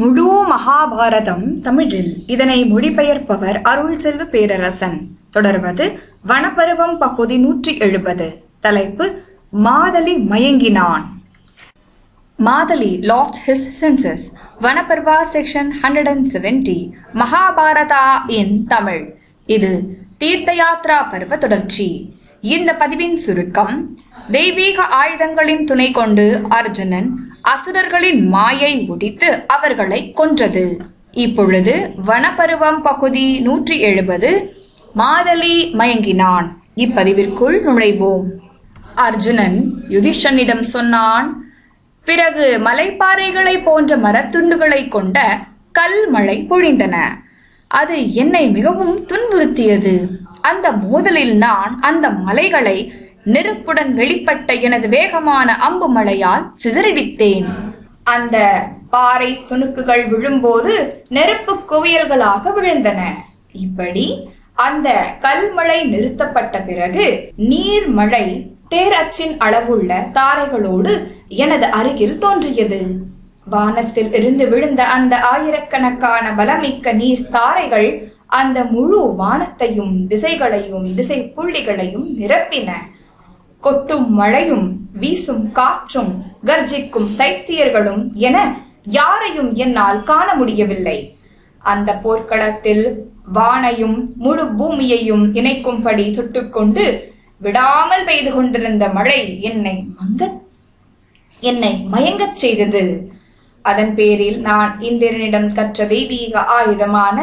முழு மகாபாரதம் தமிழில். இதனை மொழிபெயர்ப்பவர் அருள் செல்வ பேரரசன். தொடர்வது வனப்பருவம் பகுதி நூற்றி எழுபது. தலைப்பு Matali மயங்கினான். Matali lost his senses Vanaparva section hundred and seventy Mahabharata in Tamil. இது தீர்த்த யாத்ரா பருவ தொடர்ச்சி. இந்த பதிவின் சுருக்கம் தெய்வீக ஆயுதங்களின் துணை கொண்டு அர்ஜுனன் அசுரர்களின் மாயை ஒடித்து அவர்களை கொன்றது. இப்பொழுது வனப்பருவம் பகுதி நூற்றி எழுபது. மாதலி மயங்கினான். இப்பதிவிற்குள் நுழைவோம். அர்ஜுனன் யுதிஷ்டனிடம் சொன்னான் பிறகு மலைப்பாறைகளை போன்ற மரத்துண்டுகளை கொண்ட கல் மழை பொழிந்தன. அது என்னை மிகவும் துன்புறுத்தியது. அந்த மோதலில் நான் அந்த மலைகளை நெருப்புடன் வெளிப்பட்ட எனது வேகமான அம்பு மழையால் சிதறடித்தேன். அந்த பாறை துணுக்குகள் விழும்போது நெருப்பு குவியல்களாக விழுந்தன. இப்படி அந்த கல்மழை நிறுத்தப்பட்ட பிறகு நீர்மழை தேரச்சின் அளவுள்ள தாரைகளோடு எனது அருகில் தோன்றியது. வானத்தில் இருந்து விழுந்த அந்த ஆயிரக்கணக்கான பலமிக்க நீர் தாரைகள் அந்த முழு வானத்தையும் திசைகளையும் திசை புள்ளிகளையும் நிரப்பின. கொட்டும் மழையும் வீசும் காற்றும் கர்ஜிக்கும் தைத்தியர்களும் என யாரையும் என்னால் காண முடியவில்லை. அந்த போர்க்களத்தில் வானையும் முழு பூமியையும் இணைக்கும்படி தொட்டுக்கொண்டு விடாமல் பெய்து கொண்டிருந்த மழை என்னை மங்க என்னை மயங்கச் செய்தது. அதன் பேரில் நான் இந்திரனிடம் கற்ற தெய்வீக ஆயுதமான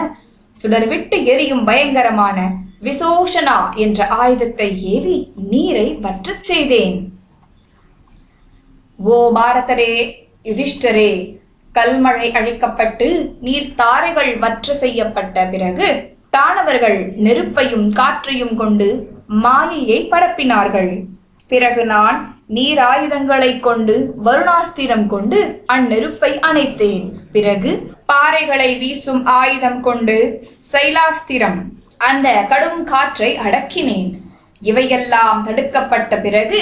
சுடர்விட்டு எரியும் பயங்கரமான விசோஷனா என்ற ஆயுதத்தை ஏவி நீரை வற்றச் செய்தேன். ஓ பாரதரே யுதிஷ்டரே கல்மழை அழிக்கப்பட்டு நீர் தாரைகள் வற்ற செய்யப்பட்ட பிறகு தானவர்கள் நெருப்பையும் காற்றையும் கொண்டு மாயையை பரப்பினார்கள். பிறகு நான் நீர் ஆயுதங்களை கொண்டு வருணாஸ்திரம் கொண்டு அந்நெருப்பை அணைத்தேன். பிறகு பாறைகளை வீசும் ஆயுதம் கொண்டு சைலாஸ்திரம் அந்த கடும் காற்றை அடக்கினேன். இவையெல்லாம் தடுக்கப்பட்ட பிறகு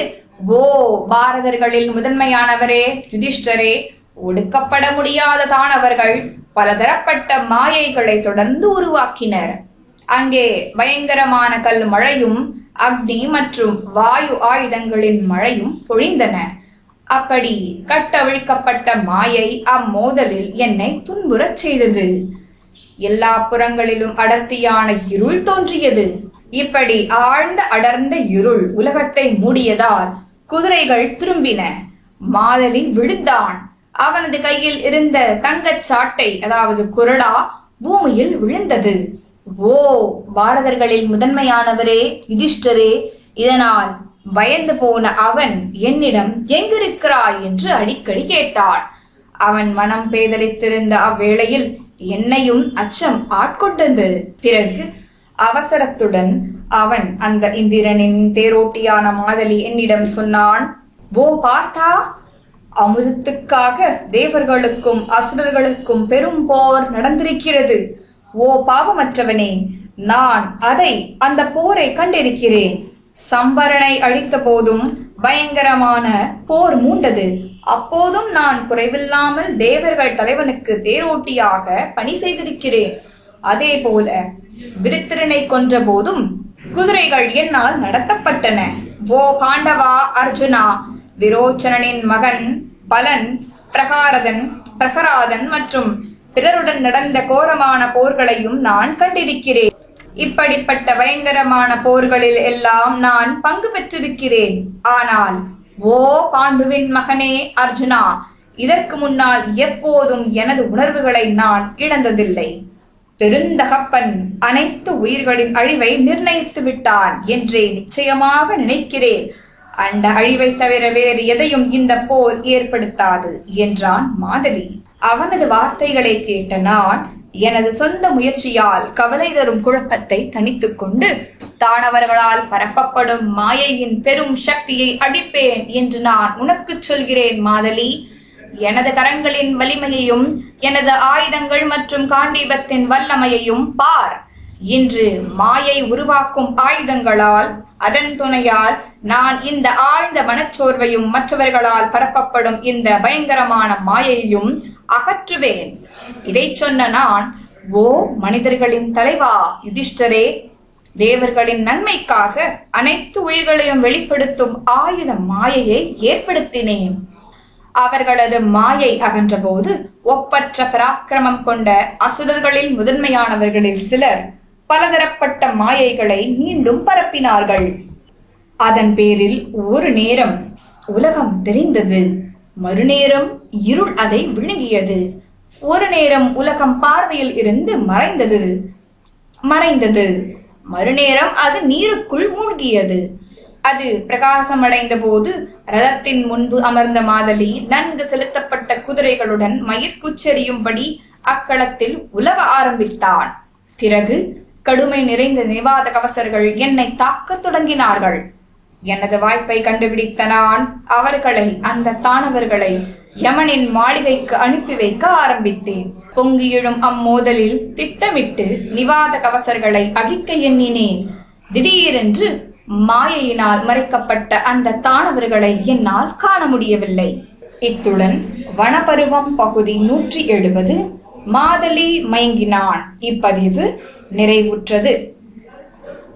ஓ பாரதர்களில் முதன்மையானவரே யுதிஷ்டரே ஒடுக்கப்பட முடியாத தானவர்கள் பலதரப்பட்ட மாயைகளை தொடர்ந்து உருவாக்கினர். அங்கே பயங்கரமான கல் மழையும் அக்னி மற்றும் வாயு ஆயுதங்களின் மழையும் பொழிந்தன. அப்படி கட்டவிழ்க்கப்பட்ட மாயை அம்மோதலில் என்னை துன்புறச் செய்தது. எல்லா புறங்களிலும் அடர்த்தியான இருள் தோன்றியது. இப்படி ஆழ்ந்த அடர்ந்த இருள் உலகத்தை மூடியதால் குதிரைகள் திரும்பின. மாதலி விழுந்தான். அவனது கையில் இருந்த தங்கச் சாட்டை அதாவது குரடா பூமியில் விழுந்தது. ஓ பாரதர்களில் முதன்மையானவரே யுதிஷ்டரே இதனால் பயந்து போன அவன் என்னிடம் எங்கிருக்கிறாய் என்று அடிக்கடி கேட்டான் அவன் மனம் பேதலித்திருந்த அவ்வேளையில் என்னையும் அச்சம் ஆட்கொண்டது. பிறகு அவசரத்துடன் அவன் அந்த இந்திரனின் தேரோட்டியான மாதலி என்னிடம் சொன்னான் ஓ பார்த்தா அமுதத்துக்காக தேவர்களுக்கும் அசுரர்களுக்கும் பெரும் போர் நடந்திருக்கிறது. ஓ பாவமற்றவனே நான் அதை அந்த போரை கண்டிருக்கிறேன். சம்பரனை அழித்த போதும் பயங்கரமான போர் மூண்டது. அப்போதும் நான் குறைவில்லாமல் தேவர்கள் தலைவனுக்கு தேரோட்டியாக பணி செய்திருக்கிறேன். அதே போல விருத்திரனை கொன்ற போதும் குதிரைகள் என்னால் நடத்தப்பட்டன. ஓ பாண்டவா அர்ஜுனா விரோச்சனனின் மகன் பலன் பிரகாரதன் பிரகராதன் மற்றும் பிறருடன் நடந்த கோரமான போர்களையும் நான் கண்டிருக்கிறேன். இப்படிப்பட்ட பயங்கரமான போர்களில் எல்லாம் நான் பங்கு பெற்றிருக்கிறேன். ஆனால் ஓ பாண்டுவின் மகனே அர்ஜுனா இதற்கு முன்னால் எப்போதும் எனது உணர்வுகளை நான் இழந்ததில்லை. பெருந்தகப்பன் அனைத்து உயிர்களின் அழிவை நிர்ணயித்து விட்டான் என்றே நிச்சயமாக நினைக்கிறேன். அந்த அழிவை தவிர வேறு எதையும் இந்த போர் ஏற்படுத்தாது என்றான் மாதலி. அவனது வார்த்தைகளை கேட்ட நான் எனது சொந்த முயற்சியால் கவலை தரும் குழப்பத்தை தணித்துக் கொண்டு தானவர்களால் பரப்பப்படும் மாயையின் பெரும் சக்தியை அடிப்பேன் என்று நான் உனக்குச் சொல்கிறேன் மாதலி. எனது கரங்களின் வலிமையையும் எனது ஆயுதங்கள் மற்றும் காண்டீபத்தின் வல்லமையையும் பார். இன்று மாயை உருவாக்கும் ஆயுதங்களால் அதன் துணையால் நான் இந்த ஆழ்ந்த மனச்சோர்வையும் மற்றவர்களால் பரப்பப்படும் இந்த பயங்கரமான மாயையும் அகற்றுவேன். இதைச் சொன்ன நான் ஓ மனிதர்களின் தலைவா யுதிஷ்டரே தேவர்களின் நன்மைக்காக அனைத்து உயிர்களையும் வெளிப்படுத்தும் ஆயுத மாயையை ஏற்படுத்தினேன். அவர்களது மாயை அகன்றபோது ஒப்பற்ற பராக்கிரமம் கொண்ட அசுரர்களில் முதன்மையானவர்களில் சிலர் பலதரப்பட்ட மாயைகளை மீண்டும் பரப்பினார்கள். அதன் பேரில் ஒரு நேரம் உலகம் தெரிந்தது. மறுநேரம் இருள் அதை விழுங்கியது. ஒரு நேரம் உலகம் பார்வையில் இருந்து மறைந்தது. மறைந்தது. மறுநேரம் அது நீருக்குள் மூழ்கியது. அது பிரகாசமடைந்த போது ரதத்தின் முன்பு அமர்ந்த மாதலி நன்கு செலுத்தப்பட்ட குதிரைகளுடன் மயிர்குச்செறியும்படி அக்களத்தில் உலவ ஆரம்பித்தான் பிறகு கடுமை நிறைந்த நிவாத கவசர்கள் என்னை தாக்கத் தொடங்கினார்கள். எனது வாய்ப்பை கண்டுபிடித்த நான் அவர்களை அந்த தானவர்களை யமனின் மாளிகைக்கு அனுப்பி வைக்க ஆரம்பித்தேன். பொங்கி எழும் அம்மோதலில் திட்டமிட்டு நிவாத கவசர்களை அழிக்க எண்ணினேன். திடீரென்று மாயையினால் மறைக்கப்பட்ட அந்த தானவர்களை என்னால் காண முடியவில்லை. இத்துடன் வனப்பருவம் பகுதி நூற்றி எழுபது மாதலி மயங்கினான். இப்பதிவு நிறைவுற்றது.